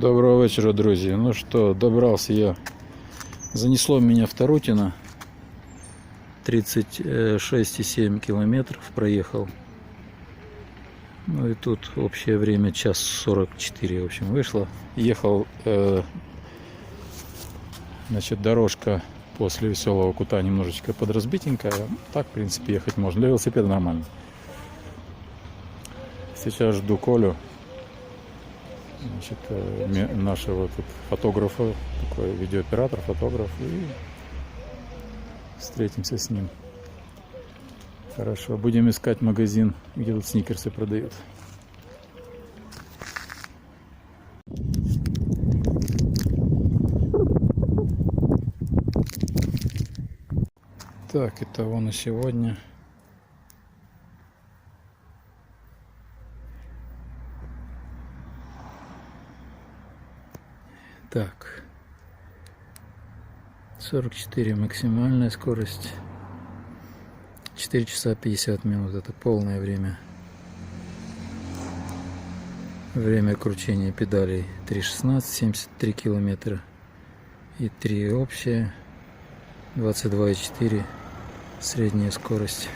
Доброго вечора, друзі. Ну що, добрався я. Занесло меня в Тарутино. 36,7 километров проехал. Ну и тут общее время час 44, в общем, вышло. Ехал, э, значит, дорожка после веселого кута немножечко подразбитенькая. Так, в принципе, ехать можно. Для велосипеда нормально. Сейчас жду Колю. Значит, э, нашего тут фотографа, такой видеооператор, фотограф, и встретимся с ним. Хорошо, будем искать магазин, где тут сникерсы продают. Так, итого на сегодня. Так. 44 максимальная скорость. 4 часа 50 минут. Это полное время. Время кручения педалей 3.16, 73 километра. И 3 общее. 22,4 средняя скорость.